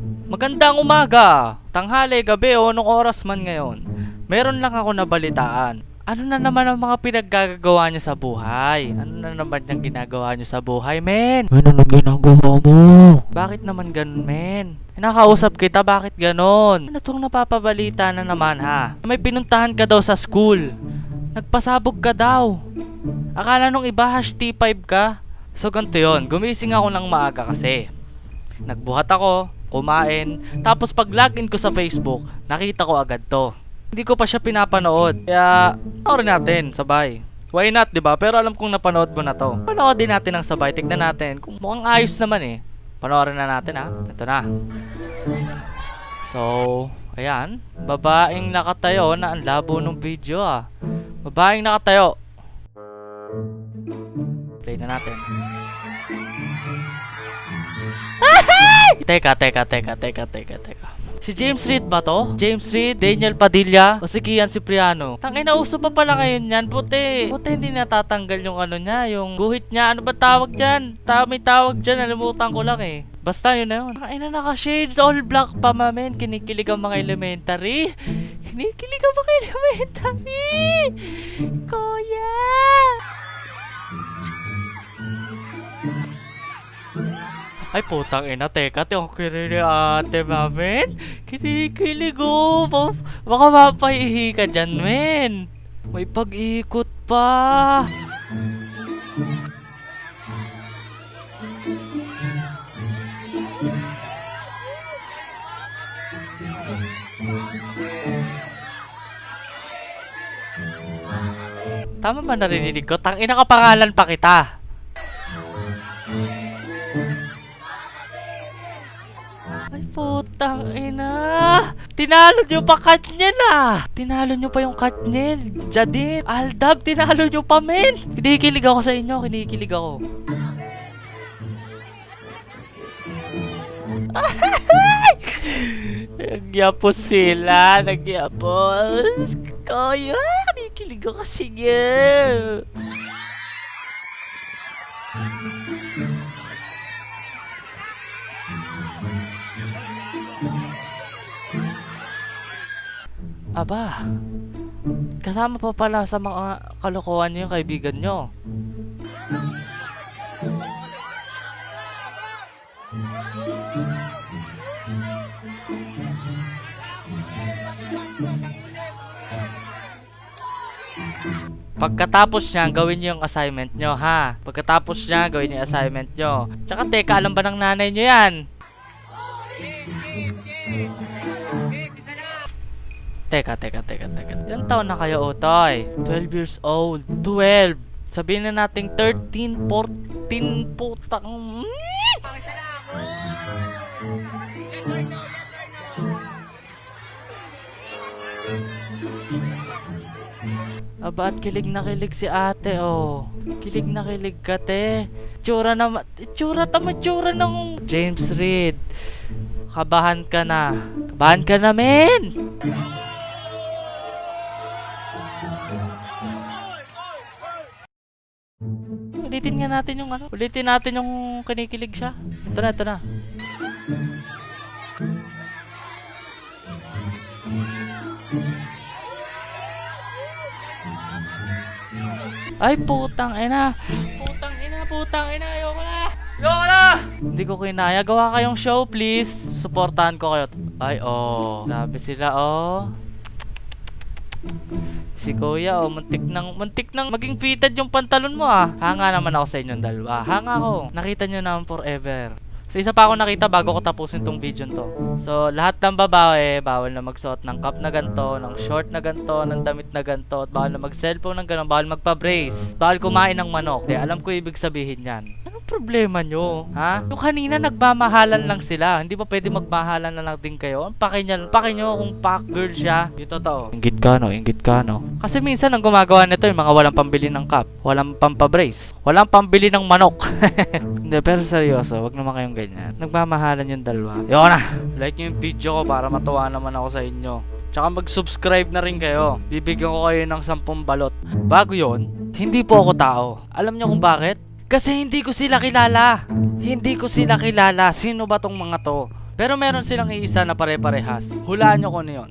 Magandang umaga, tanghali, gabi o anong oras man ngayon. Meron lang ako nabalitaan. Ano na naman ang mga pinaggagawa niyo sa buhay? Ano na naman yung ginagawa niyo sa buhay, men? Ano na ginagawa mo? Bakit naman ganun, men? Nakausap kita, bakit ganon? Ano tong napapabalita na naman, ha? May pinuntahan ka daw sa school. Nagpasabog ka daw. Akala nung iba hash T5 ka. So ganito yun, gumising ako ng maaga kasi. Nagbuhat ako, kumain, tapos pag login ko sa Facebook, nakita ko agad to. Hindi ko pa siya pinapanood. Kaya, panoorin natin, sabay. Why not, di ba? Pero alam kong napanood mo na to. Panoodin natin ng sabay. Tignan natin. Kung mukhang ayos naman eh. Panoorin na natin ha. Ito na. So, ayan. Babaeng nakatayo na ang labo ng video ah. Babaeng nakatayo. Play na natin. Teka, teka, teka, teka, teka, teka. Si James Reed ba to? James Reed, Daniel Padilla, o si Kian Cipriano? Tangin na uso pa pala ngayon yan, puti. Puti hindi natatanggal yung ano niya, yung guhit niya. Ano ba tawag dyan? Ta may tawag dyan, nalimutan ko lang eh. Basta yun na yun. Tangin na naka-shades, all black pa mamen. Kinikilig ang mga elementary. Kinikilig ang mga elementary. Kuya! Ay putang ina, teka, te, ang kirili ate, mamen. Kinikilig oh. Ba- Baka mapaihi ka dyan, men. May pag-ikot pa. Tama ba narinig ko? Tang ina ka pangalan pa kita. Putang ina. Tinalo nyo pa Katniel ah. Tinalo nyo pa yung Katniel. Jadine. Aldab, tinalo nyo pa men. Kinikilig ako sa inyo. Kinikilig ako. Nagyapos sila. Nagyapos. Kaya, kinikilig ako kasi niya. Aba, kasama pa pala sa mga kalokohan niyo yung kaibigan nyo. Pagkatapos niya, gawin niyo yung assignment nyo, ha? Pagkatapos niya, gawin niyo yung assignment nyo. Tsaka, teka, alam ba ng nanay nyo yan? Teka, teka, teka, teka. Ilang taon na kayo, Otoy? 12 years old. 12. Sabihin na natin 13, 14, putang... Aba, at kilig na kilig si ate, oh. Kilig na kilig ka, te. Tsura na, tsura tama, tsura ng James Reed. Kabahan ka na. Kabahan ka na, men! Ulitin nga natin yung ano. Ulitin natin yung kinikilig siya. Ito na, ito na. Ay, putang ina. Putang ina, putang ina. Ayoko na. Ayoko na. Hindi ko kinaya. Gawa kayong show, please. Suportahan ko kayo. Ay, oh. Grabe sila, oh. Si Kuya, oh, muntik nang, muntik nang maging fitted yung pantalon mo, ah. Hanga naman ako sa inyong dalawa. Hanga ako. Nakita nyo naman forever. So, isa pa ako nakita bago ko tapusin tong video to. So, lahat ng babae, bawal na magsuot ng cup na ganto, ng short na ganto, ng damit na ganto, at bawal na mag-cellphone ng ganon, bawal magpa-brace, bawal kumain ng manok. Di, alam ko ibig sabihin yan. Problema nyo? Ha? Yung kanina nagmamahalan lang sila. Hindi ba pwede magmahalan na lang din kayo? Ang paki niya, paki nyo kung pack girl siya. Yung totoo. Ingit ka no, ingit ka no. Kasi minsan ang gumagawa nito yung mga walang pambili ng cup, walang pampabrace, walang pambili ng manok. Hindi, pero seryoso, wag naman kayong ganyan. Nagmamahalan yung dalawa. Yun na! Like nyo yung video ko para matuwa naman ako sa inyo. Tsaka mag-subscribe na rin kayo. Bibigyan ko kayo ng 10 balot. Bago yon, hindi po ako tao. Alam niyo kung bakit? Kasi hindi ko sila kilala. Hindi ko sila kilala. Sino ba tong mga to? Pero meron silang iisa na pare-parehas. Hulaan nyo kung ano yun.